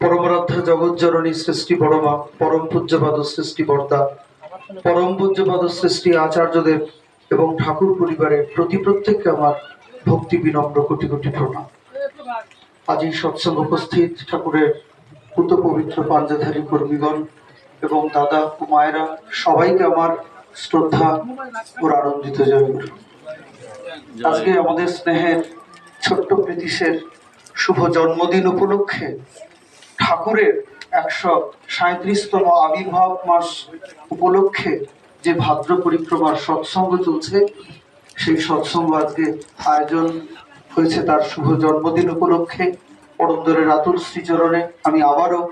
পরমরাধ্যা জগৎ জননী সৃষ্টি পরমা, পরম পূজ্যপাদ সৃষ্টি বর্তা পরম পূজ্যপাদ সৃষ্টি আচার্যদেব এবং ঠাকুর পরিবারের প্রতি প্রত্যেককে আমার ভক্তি বিনম্র কোটি কোটি প্রণাম। আজ এই সৎসঙ্গ উপস্থিত ঠাকুরের পুত পবিত্র পাঞ্জাধারী কর্মীগণ এবং দাদা ও মায়েরা, সবাইকে আমার শ্রদ্ধা ও আনন্দিত জয়গুরু। আজকে আমাদের স্নেহের ছোট্ট প্রীতিশের শুভ জন্মদিন উপলক্ষে ঠাকুরের একশো সাঁত্রিশতম আবির্ভাব মাস উপলক্ষে যে ভাদ্র পরিক্রমার সৎসঙ্গ চলছে, সেই সৎসঙ্গ আজকে আয়োজন হয়েছে তার শুভ জন্মদিন উপলক্ষে। পরমদরের আতুল শ্রীচরণে আমি আবারও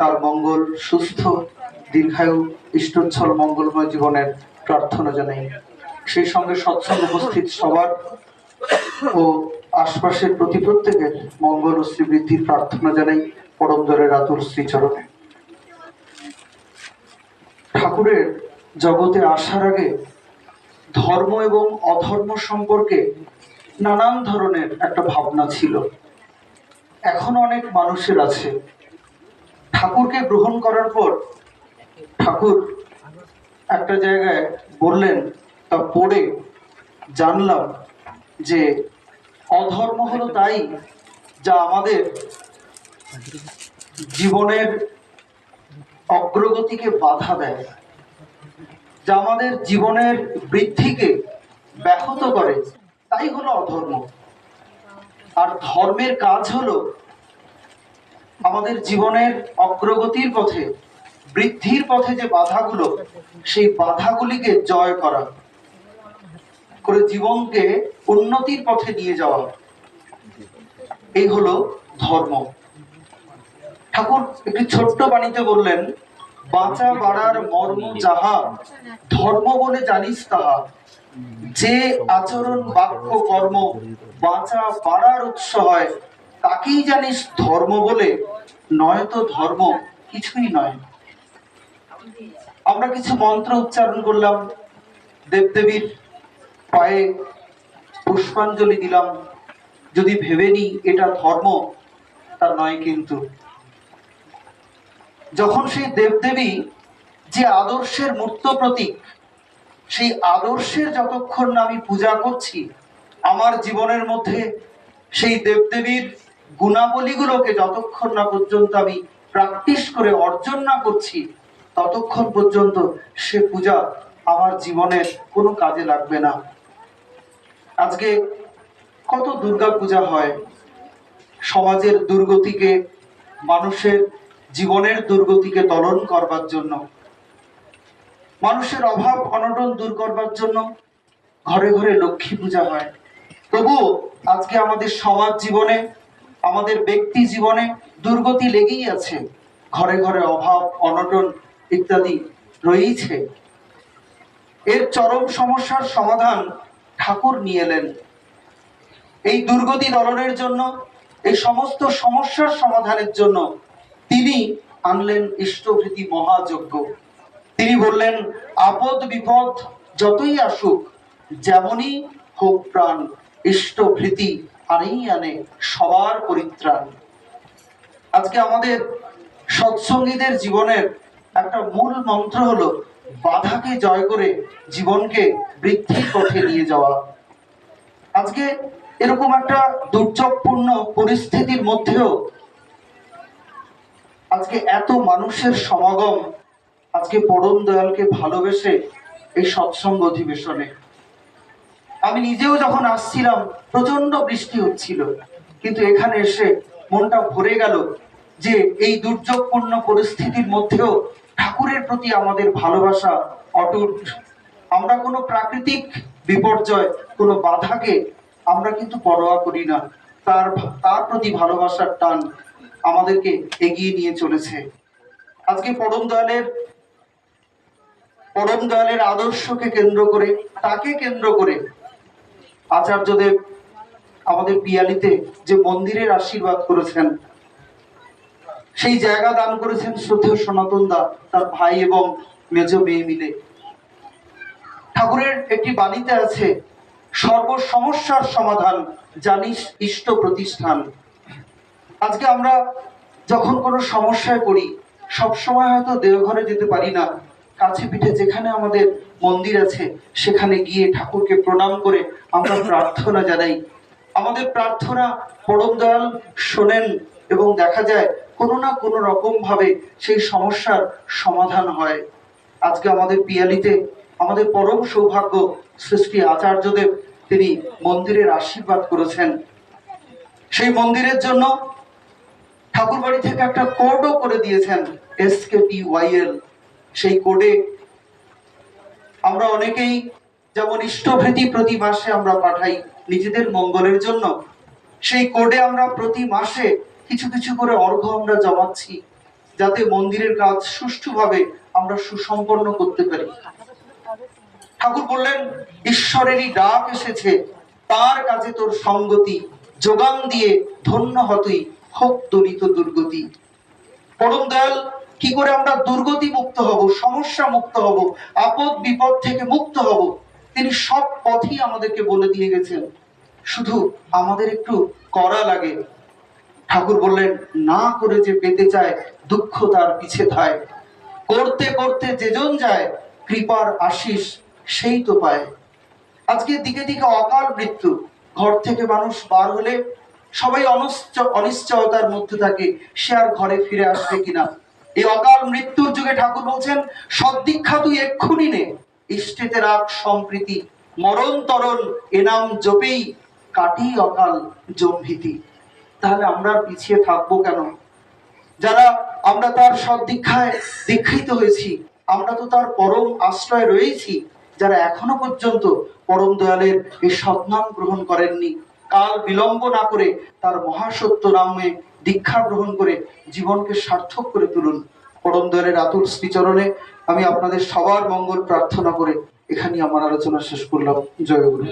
তার মঙ্গল, সুস্থ, দীর্ঘায়ু, ইষ্টচ্ছল, মঙ্গলময় জীবনের প্রার্থনা জানাই। সেই সঙ্গে সৎসঙ্গ উপস্থিত সবার ও আশপাশের প্রতি প্রত্যেকের মঙ্গল ও শ্রীবৃদ্ধির প্রার্থনা জানাই। পরমদরের আতুল শ্রীচরণে। ঠাকুরের জগতে আসার আগে ধর্ম এবং অধর্ম সম্পর্কে নানান ধরনের একটা ভাবনা ছিল। এখন অনেক মানুষের আছে। ঠাকুরকে গ্রহণ করার পর ঠাকুর একটা জায়গায় বললেন, তা পড়ে জানলাম যে অধর্ম হলো তাই যা আমাদের জীবনের অগ্রগতিকে বাধা দেয় যা আমাদের জীবনের বৃদ্ধিকে ব্যাহত করে। তাই হলো অধর্ম। আর ধর্মের কাজ হলো আমাদের জীবনের অগ্রগতির পথে, বৃদ্ধির পথে যে বাধাগুলো, সেই বাধাগুলিকে জয় করা, করে জীবনকে উন্নতির পথে নিয়ে যাওয়া। এই হলো ধর্ম। ঠাকুর, একটি ছোট্ট বাণীতে বললেন, বাঁচা বাড়ার মর্ম যাহা, ধর্ম বলে জানিস তাহা। যে আচরণ, বাক্য, কর্ম বাঁচা বাড়ার উৎস হয়, তাকেই জানিস ধর্ম বলে। নয়তো ধর্ম কিছুই নয়। আমরা কিছু মন্ত্র উচ্চারণ করলাম। দেবদেবীর পায়ে পুষ্পাঞ্জলি দিলাম। যদি ভেবে নি এটা ধর্ম, তা নয় কিন্তু। যখন সেই দেবদেবী যে আদর্শের মূর্ত প্রতীক, সেই আদর্শের যতক্ষণ না আমি পূজা করছি, আমার জীবনের মধ্যে সেই দেবদেবীর গুণাবলীগুলোকে যতক্ষণ না পর্যন্ত আমি প্র্যাকটিস করে অর্জন না করছি, ততক্ষণ পর্যন্ত সে পূজা আমার জীবনের কোনো কাজে লাগবে না। আজকে কত দুর্গা পূজা হয়, সমাজের দুর্গতিকে, মানুষের জীবনের দুর্গতিকে তলন করবার জন্য। মানুষের অভাব, অনটন দূর করবার জন্য ঘরে ঘরে লক্ষ্মী পূজা হয়। তবুও আজকে আমাদের সমাজ জীবনে, আমাদের ব্যক্তি জীবনে দুর্গতি লেগেই আছে। ঘরে ঘরে অভাব, অনটন ইত্যাদি রয়েছে এর চরম সমস্যার সমাধান ঠাকুর নিয়ে এলেন। এই দুর্গতি দলনের জন্য, এই সমস্ত সমস্যার সমাধানের জন্য তিনি আনলেন ইষ্টভৃতি মহাযজ্ঞ। তিনি বললেন, আপদ বিপদ যতই আসুক, যেমনই হোক প্রাণ, ইষ্টভৃতি আনেই আনে সবার পরিত্রাণ। আজকে আমাদের সৎসঙ্গীদের জীবনের একটা মূল মন্ত্র হলো, বাধাকে জয় করে জীবনকে বৃদ্ধির পথে নিয়ে যাওয়া। আজকে এরকম একটা দুর্যোগপূর্ণ পরিস্থিতির মধ্যেও আজকে এত মানুষের সমাগম, আজকে পরম দয়ালকে ভালোবেসে এই সৎসঙ্গ অধিবেশনে। আমি নিজেও যখন আসছিলাম প্রচণ্ড বৃষ্টি হচ্ছিল, কিন্তু এখানে এসে মনটা ভরে গেল যে এই দুর্যোগপূর্ণ পরিস্থিতির মধ্যেও ঠাকুরের প্রতি আমাদের ভালোবাসা অটুট। আমরা কোনো প্রাকৃতিক বিপর্যয়, কোনো বাধাকে আমরা কিন্তু পরোয়া করি না। তার তার প্রতি ভালোবাসার টান আমাদেরকে এগিয়ে নিয়ে চলেছে। আজকে পরম দয়ালের পরম দয়ালের আদর্শকে কেন্দ্র করে, তাকে কেন্দ্র করে আচার্যদেব আমাদের পিয়ালিতে যে মন্দিরের আশীর্বাদ করেছেন, সেই জায়গা দান করেছেন শ্রদ্ধেয় সনাতন দা, তার ভাই এবং মেজ মেয়ে মিলে। ঠাকুরের একটি বাণীতে আছে সর্ব সমস্যার সমাধান জানিস ইষ্ট প্রতিষ্ঠান। আজকে আমরা যখন কোনো সমস্যায় পড়ি, সব সময় হয়তো দেওঘরে যেতে পারি না। কাছে পিঠে যেখানে আমাদের মন্দির আছে, সেখানে গিয়ে ঠাকুরকে প্রণাম করে আমরা প্রার্থনা জানাই। আমাদের প্রার্থনা পরম দয়াল শোনেন এবং দেখা যায়, কোনো না কোনো রকম ভাবে সেই সমস্যার সমাধান হয়। আজকে আমাদের পিয়ালিতে আমাদের পরম সৌভাগ্য সৃষ্টি আচার্যদেব, তিনি মন্দিরের আশীর্বাদ করেছেন। সেই মন্দিরের জন্য ঠাকুরবাড়ি থেকে একটা কোডও করে দিয়েছেন এসকেপি ওয়াইএল সেই কোডে আমরা অনেকেই যেমন ইষ্টভৃতি প্রতি মাসে আমরা পাঠাই নিজেদের মঙ্গলের জন্য, সেই কোডে আমরা প্রতি মাসে কিছু কিছু করে অর্ঘ আমরা জমাচ্ছি, যাতে মন্দিরের কাজ সুষ্ঠুভাবে আমরা সুসম্পন্ন করতে পারি। ঠাকুর বললেন, ঈশ্বরেরই ডাক এসেছে, তার কাছে তোর সঙ্গতি, যোগান দিয়ে ধন্য হতই। হোক দলিত দুর্গতি। পরম দয়াল, কি করে আমরা দুর্গতি মুক্ত হব, সমস্যা মুক্ত হব, আপদ বিপদ থেকে মুক্ত হব? তিনি সব পথই আমাদেরকে বলে দিয়ে গেছেন। শুধু আমাদের একটু করা লাগে। ঠাকুর বললেন, না করে যে পেতে চায়, দুঃখ তার পিছে থায় করতে করতে যেজন যায়, কৃপার আশিস সেই তো পায়। আজকে দিকে দিকে অকাল মৃত্যু। ঘর থেকে মানুষ বার হলে সবাই অনিশ্চ অনিশ্চয়তার মধ্যে থাকে, সে আর ঘরে ফিরে আসবে কিনা? এই অকাল মৃত্যুর যুগে ঠাকুর বলছেন সদ্দীক্ষা তুই এক্ষুনি নে। ইষ্টেতে রাখ সম্প্রীতি মরণ তরণ এনাম জপেই কাটি অকাল জম্ভীতি। তাহলে আমরা পিছিয়ে থাকব কেন? যারা আমরা তার সদ্দীক্ষায় দীক্ষিত হয়েছি, আমরা তো তার পরম আশ্রয় রয়েছি, যারা এখনও পর্যন্ত পরম দয়ালের এই সৎনাম গ্রহণ করেননি। কাল বিলম্ব না করে তার মহাসত্য নামে দীক্ষা গ্রহণ করে জীবনকে সার্থক করে তুলুন। পরম দয়ালের আতুর শ্রীচরণে আমি আপনাদের সবার মঙ্গল প্রার্থনা করে এখানে আমার আলোচনা শেষ করলাম। জয় গুরু।